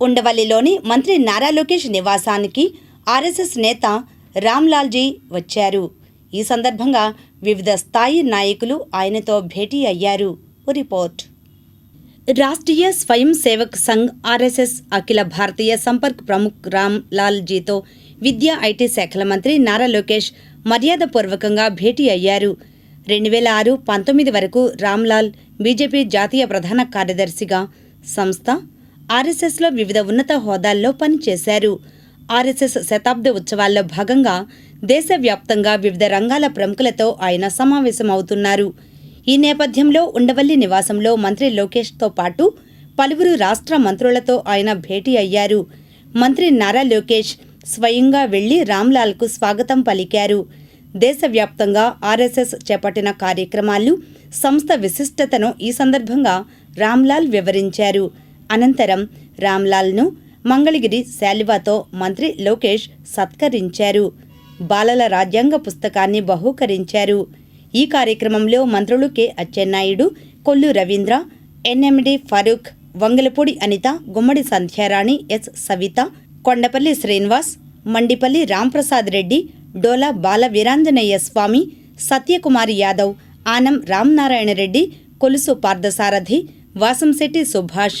ఉండవల్లిలోని మంత్రి నారా లోకేష్ నివాసానికి ఆర్ఎస్ఎస్ నేత రామ్లాల్జీ వచ్చారు. ఈ సందర్భంగా వివిధ స్థాయి నాయకులు ఆయనతో భేటీ అయ్యారు. రిపోర్ట్. రాష్ట్రీయ స్వయం సేవక్ సంఘ్ ఆర్ఎస్ఎస్ అఖిల భారతీయ సంపర్క్ ప్రముఖ్ రామ్ లాల్ జీతో విద్యా ఐటీ శాఖల మంత్రి నారా లోకేష్ మర్యాదపూర్వకంగా భేటీ అయ్యారు. రెండు వేల ఆరు పంతొమ్మిది వరకు రామ్లాల్ బీజేపీ జాతీయ ప్రధాన కార్యదర్శిగా సంస్థ ఆర్ఎస్ఎస్లో వివిధ ఉన్నత హోదాల్లో పనిచేశారు. ఆర్ఎస్ఎస్ శతాబ్ద ఉత్సవాల్లో భాగంగా దేశవ్యాప్తంగా వివిధ రంగాల ప్రముఖులతో ఆయన సమావేశమవుతున్నారు. ఈ నేపథ్యంలో ఉండవల్లి నివాసంలో మంత్రి లోకేష్తో పాటు పలువురు రాష్ట్ర మంత్రులతో ఆయన భేటీ అయ్యారు. మంత్రి నారా లోకేష్ స్వయంగా వెళ్ళి రామ్లాల్కు స్వాగతం పలికారు. దేశవ్యాప్తంగా ఆర్ఎస్ఎస్ చేపట్టిన కార్యక్రమాలు సంస్థ విశిష్టతను ఈ సందర్భంగా రామ్లాల్ వివరించారు. అనంతరం రామ్లాల్ను మంగళగిరి శాలివాతో మంత్రి లోకేష్ సత్కరించారు. బాలల రాజ్యాంగ పుస్తకాన్ని బహూకరించారు. ఈ కార్యక్రమంలో మంత్రులు K. Atchannaidu Kollu Ravindra NMD Farooq Vangalapudi Anitha Gummadi Sandhyarani S. Savitha Kondapalli Srinivas Mandipalli Ramprasad Reddy Dola Bala Veeranjaneya Swamy Satyakumari Yadav Anam Ramanarayana Reddy Kolusu Parthasarathy Vasamsetti Subhash